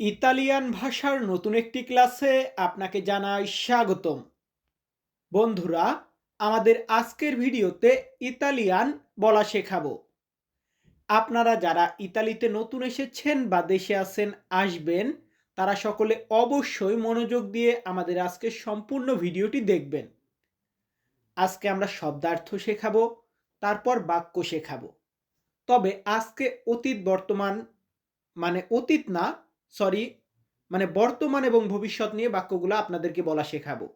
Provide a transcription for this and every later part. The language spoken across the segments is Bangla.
ইতালিয়ান ভাষার নতুন একটি ক্লাসে আপনাকে জানাই স্বাগতম। বন্ধুরা, আমাদের আজকের ভিডিওতে ইতালিয়ান বলা শেখাবো। আপনারা যারা ইতালিতে নতুন এসেছেন বা দেশে আছেন, আসবেন, তারা সকলে অবশ্যই মনোযোগ দিয়ে আমাদের আজকের সম্পূর্ণ ভিডিওটি দেখবেন। আজকে আমরা শব্দার্থ শেখাবো, তারপর বাক্য শেখাবো। তবে আজকে অতীত বর্তমান মানে অতীত না সরি মানে বর্তমান এবং ভবিষ্যৎ নিয়ে বাক্যগুলো আপনাদেরকে বলা শেখাবো।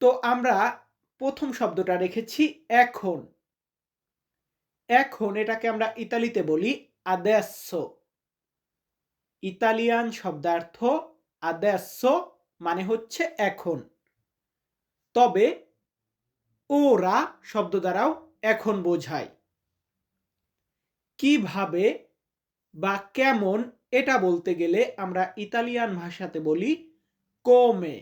তো আমরা প্রথম শব্দটা রেখেছি এখন। এখন এটাকে আমরা ইতালিতে বলি আদেsso ইতালিয়ান শব্দার্থ আদেsso মানে হচ্ছে এখন। তবে ওরা শব্দ দ্বারাও এখন বোঝায়। কীভাবে বা কেমন এটা বলতে গেলে আমরা ইতালিয়ান ভাষাতে বলি কোমে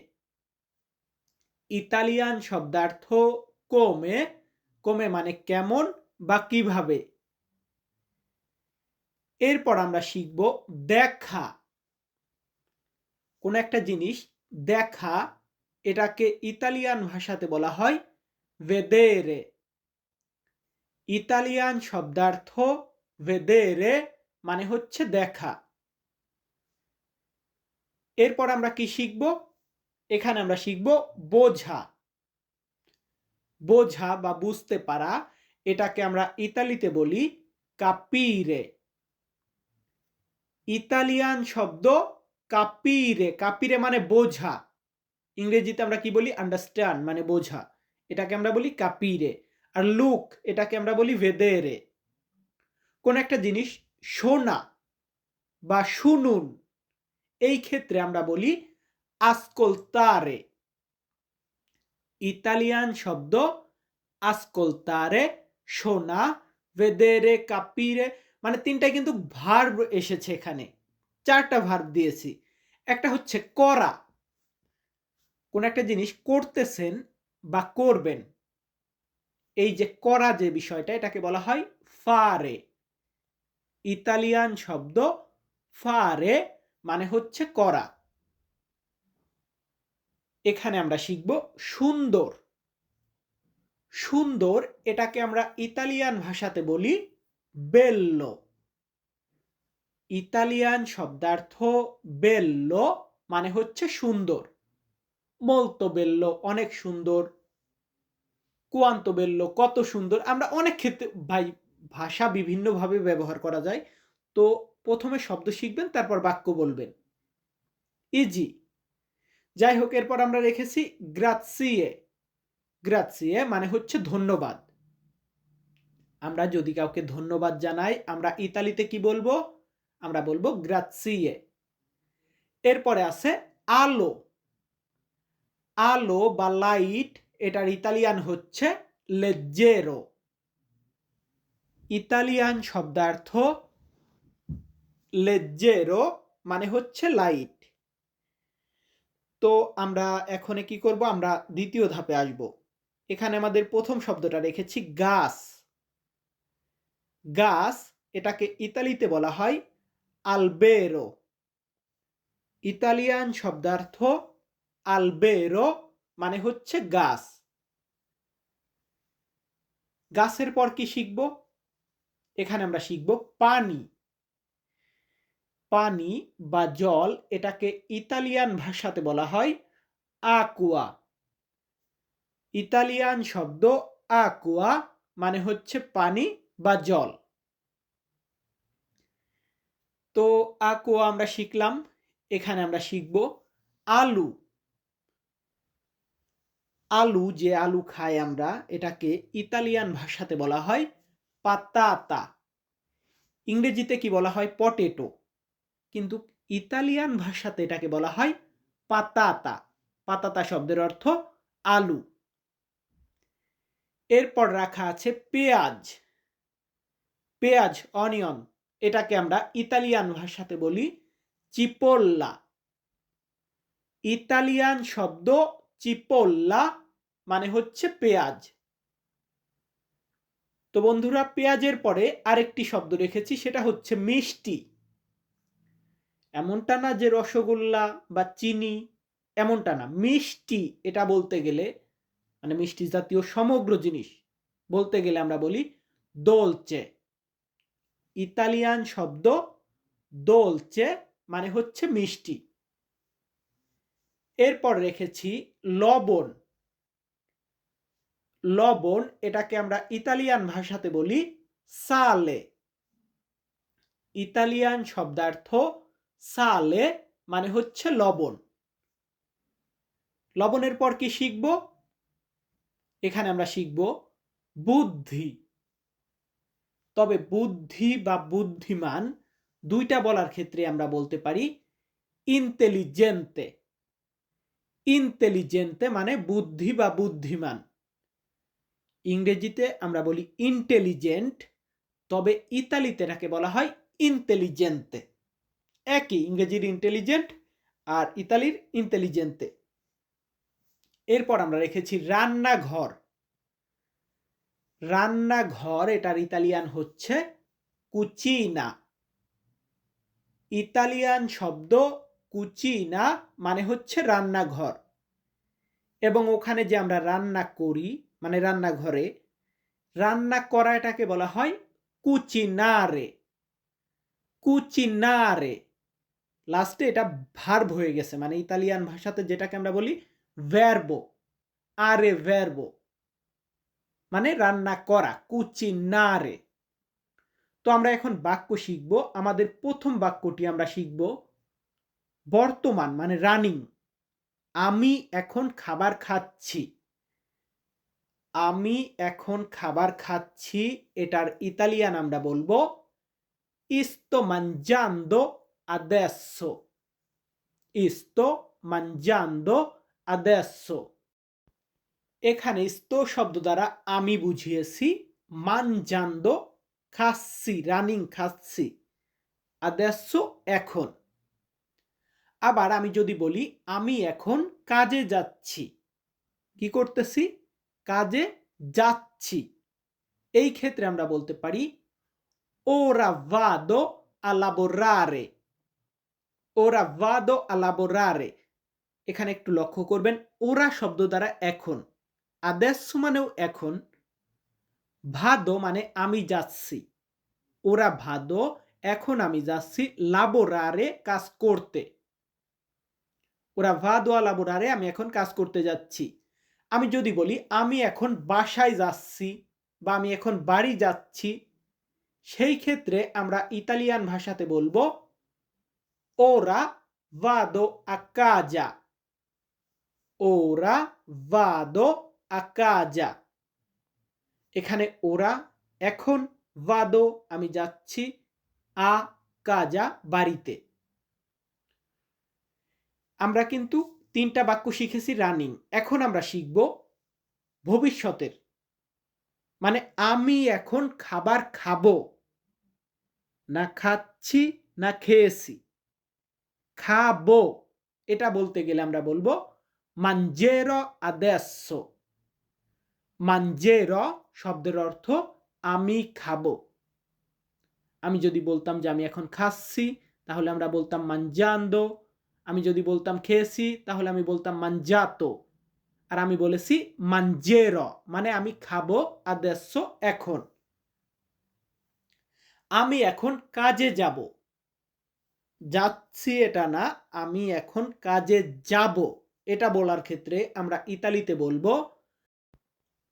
ইতালিয়ান শব্দার্থ কোমে কোমে মানে কেমন বা কীভাবে? এরপর আমরা শিখব দেখা। কোন একটা জিনিস দেখা, এটাকে ইতালিয়ান ভাষাতে বলা হয় ভেদেরে ইতালিয়ান শব্দার্থ ভেদেরে মানে হচ্ছে দেখা। এরপর আমরা কি শিখব? এখানে আমরা শিখব বোঝা। বোঝা বা বুঝতে পারা, এটাকে আমরা ইতালিতে বলি কাপিরে ইতালিয়ান শব্দ কাপিরে কাপিরে মানে বোঝা। ইংরেজিতে আমরা কি বলি? আন্ডারস্ট্যান্ড মানে বোঝা। এটাকে আমরা বলি কাপিরে আর লুক এটাকে আমরা বলি ভেদেরে কোন একটা জিনিস শোনা বা শুনুন। এই ক্ষেত্রে আমরা বলি আসকোলতারে ইতালিয়ান শব্দ আসকোলতারে শোনা ভেদেরে কাপিরে মানে তিনটায় কিন্তু ভার্ব এসেছে এখানে। চারটা ভার্ব দিয়েছি। একটা হচ্ছে করা কোন একটা জিনিস করতেছেন বা করবেন। এই যে করা যে বিষয়টা, এটাকে বলা হয় ফারে ইতালিয়ান শব্দ ফারে মানে হচ্ছে করা। এখানে আমরা শিখব সুন্দর। সুন্দর এটাকে আমরা ইতালিয়ান ভাষাতে বলি বেল্লো ইতালিয়ান শব্দার্থ বেল্লো মানে হচ্ছে সুন্দর। মলতো বেল্লো অনেক সুন্দর। কুয়ান্ত বেল্লো কত সুন্দর। আমরা অনেক ক্ষেত্রে, ভাই, ভাষা বিভিন্নভাবে ব্যবহার করা যায়। তো প্রথমে শব্দ শিখবেন, তারপর বাক্য বলবেন। ইজি যাই হোক, এরপর আমরা রেখেছি গ্রাৎসিয়ে গ্রাৎসিয়ে মানে হচ্ছে ধন্যবাদ। আমরা যদি কাউকে ধন্যবাদ জানাই, আমরা ইতালিতে কি বলব? আমরা বলব গ্রাৎসিয়ে এরপরে আছে আলো। আলো বা লাইট এটার ইতালিয়ান হচ্ছে লেজ্জেরো ইতালিয়ান শব্দার্থ লেজ্জেরো মানে হচ্ছে লাইট। তো আমরা এখন কি করব? আমরা দ্বিতীয় ধাপে আসব। এখানে আমাদের প্রথম শব্দটা রেখেছি গাছ। গাছ এটাকে ইতালিতে বলা হয় আলবেরো। ইতালিয়ান শব্দার্থ আলবেরো মানে হচ্ছে গাছ। গাছের পর কি শিখব? এখানে আমরা শিখব পানি। পানি বা জল এটাকে ইতালিয়ান ভাষাতে বলা হয় আকুয়া। ইতালিয়ান শব্দ আকুয়া মানে হচ্ছে পানি বা জল। তো আকুয়া আমরা শিখলাম, এখানে আমরা শিখব আলু। আলু যে আলু খাই আমরা, এটাকে ইতালিয়ান ভাষাতে বলা হয় পাতাতা। ইংরেজিতে কি বলা হয়? পটেটো। কিন্তু ইতালিয়ান ভাষাতে এটাকে বলা হয় পাতাতা। পাতাতা শব্দের অর্থ আলু। এরপর রাখা আছে পেঁয়াজ। পেঁয়াজ, অনিয়ন, এটাকে আমরা ইতালিয়ান ভাষাতে বলি চিপোল্লা। ইতালিয়ান শব্দ চিপোল্লা মানে হচ্ছে পেঁয়াজ। তো বন্ধুরা, পেঁয়াজের পরে আরেকটি শব্দ রেখেছি, সেটা হচ্ছে মিষ্টি। এমনটা না যে রসগোল্লা বা চিনি, এমনটা না। মিষ্টি, এটা বলতে গেলে মানে মিষ্টি জাতীয় সমগ্র জিনিস বলতে গেলে আমরা বলি দোলচে ইতালিয়ান শব্দ দোলচে মানে হচ্ছে মিষ্টি। এরপর রেখেছি লবণ। লবণ এটাকে আমরা ইতালিয়ান ভাষাতে বলি সালে। ইতালিয়ান শব্দার্থ সালে মানে হচ্ছে লবণ। লবণের পর কি শিখব? এখানে আমরা শিখব বুদ্ধি। তবে বুদ্ধি বা বুদ্ধিমান দুইটা বলার ক্ষেত্রে আমরা বলতে পারি ইন্টেলিজেন্তে ইন্টেলিজেন্তে মানে বুদ্ধি বা বুদ্ধিমান। ইংরেজিতে আমরা বলি ইন্টেলিজেন্ট তবে ইতালিতে এটাকে বলা হয় ইন্টেলিজেন্তে একই ইংরেজির ইন্টেলিজেন্ট আর ইতালির ইন্টেলিজেন্তে এরপর আমরা রেখেছি রান্নাঘর। রান্নাঘর, এটার ইতালিয়ান হচ্ছে কুচিনা ইতালিয়ান শব্দ কুচিনা মানে হচ্ছে রান্নাঘর। এবং ওখানে যে আমরা রান্না করি মানে রান্নাঘরে, রান্না করা এটাকে বলা হয় কুচিনারে কুচিনারে লাস্টে এটা ভার্ব হয়ে গেছে মানে ইতালিয়ান ভাষাতে যেটাকে আমরা বলি ভ্যারবো আরে ভ্যারবো মানে রান্না করা কুচিনারে তো আমরা এখন বাক্য শিখব, আমাদের প্রথম বাক্যটি আমরা শিখব, বর্তমান মানে রানিং আমি এখন খাবার খাচ্ছি, আমি এখন খাবার খাচ্ছি, এটার ইতালিয়ান আমরা বলব ইস্তো mangiando adesso. ইস্তো mangiando adesso. এখানে ইস্তো শব্দ দ্বারা আমি বুঝিয়েছি, mangiando খাচ্ছি রানিং খাচ্ছি, adesso, এখন. আবার আমি যদি বলি, আমি এখন কাজে যাচ্ছি। কি করতেছি? কাজে যাচ্ছি। এই ক্ষেত্রে আমরা বলতে পারি, ora vado a lavorare ভাদো a এখানে একটু লক্ষ্য করবেন, ওরা শব্দ দ্বারা এখন, আদেশ মানেও এখন, ভাদো মানে আমি যাচ্ছি। ওরা ভাদো, এখন আমি যাচ্ছি লাবোরারে কাজ করতে। ওরা ভাদো আ লাবোরারে, আমি এখন কাজ করতে যাচ্ছি। আমি যদি বলি, আমি এখন বাসায় যাচ্ছি বা আমি এখন বাড়ি যাচ্ছি, সেই ক্ষেত্রে আমরা ইতালিয়ান ভাষাতে বলব ওরা ভাদো আকাজা ওরা ভাদো আকাজা এখানে ওরা এখন ভাদো আমি যাচ্ছি আ কাজা বাড়িতে। আমরা কিন্তু তিনটা বাক্য শিখেছি রানিং এখন আমরা শিখব ভবিষ্যতের। মানে আমি এখন খাবার খাব, না খাচ্ছি, না খেয়েছি। খাব। এটা বলতে গেলে আমরা বলব, মাঞ্জের আদেশ মাঞ্জের শব্দের অর্থ, আমি খাব। আমি যদি বলতাম যে, আমি এখন খাচ্ছি, তাহলে আমরা বলতাম, মাঞ্জান্দো। আমি যদি বলতাম, খেয়েছি, তাহলে আমি বলতাম, মাঞ্জাতো। আর আমি বলেছি, মাঞ্জের। মানে আমি খাব আদেশ এখন। আমি এখন কাজে যাব। যাচ্ছি এটা না, আমি এখন কাজে যাব। এটা বলার ক্ষেত্রে আমরা ইতালিতে বলব,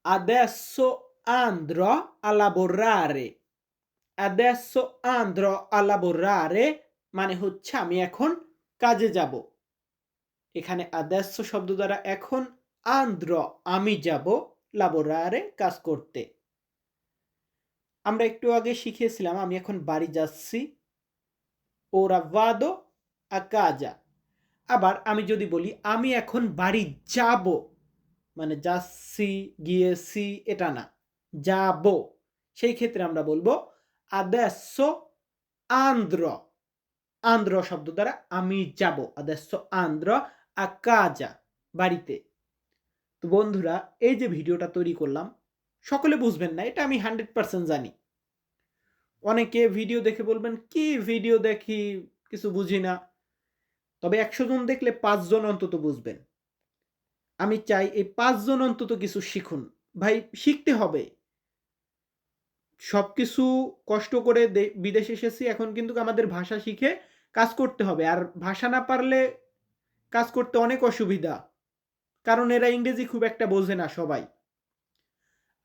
adesso andrò a lavorare adesso andrò মানে হচ্ছে আমি এখন কাজে যাব। এখানে adesso শব্দ দ্বারা এখন andrò আমি যাব lavorare, কাজ করতে। আমরা একটু আগে শিখেছিলাম আমি এখন বাড়ি যাচ্ছি। ওরা ভাদো আকাজা। আবার আমি যদি বলি, আমি এখন বাড়ি যাব মানে যাচ্ছি, গিয়েছি, এটা না, যাব, সেই ক্ষেত্রে আমরা বলব আদেশ আন্দ্র। আন্দ্র শব্দ দ্বারা আমি যাব আদেশ আন্দ্র আকাজা বাড়িতে। তো বন্ধুরা, এই যে ভিডিওটা তৈরি করলাম, সকলে বুঝবেন না, এটা আমি হান্ড্রেড পার্সেন্ট জানি। অনেকে ভিডিও দেখে বলবেন, কি ভিডিও দেখি? কিছু বুঝি না। তবে একশো জন দেখলে পাঁচজন অন্তত বুঝবেন। আমি চাই এই পাঁচজন অন্তত কিছু শিখুন। ভাই, শিখতে হবে। সব কিছু কষ্ট করে বিদেশে এসেছি, এখন কিন্তু আমাদের ভাষা শিখে কাজ করতে হবে। আর ভাষা না পারলে কাজ করতে অনেক অসুবিধা। কারণ এরা ইংরেজি খুব একটা বোঝে না সবাই।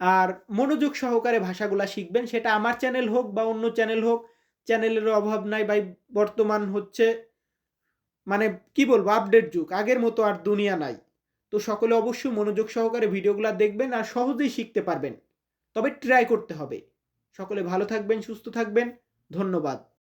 আর মনোযোগ সহকারে ভাষাগুলা শিখবেন। সেটা আমার চ্যানেল হোক বা অন্য চ্যানেল হোক চ্যানেলের অভাব নাই ভাই। বর্তমান হচ্ছে মানে কি বলব আপডেট যুগ। আগের মতো আর দুনিয়া নাই। তো সকলে অবশ্যই মনোযোগ সহকারে ভিডিওগুলো দেখবেন আর সহজেই শিখতে পারবেন। তবে ট্রাই করতে হবে। সকলে ভালো থাকবেন, সুস্থ থাকবেন। ধন্যবাদ।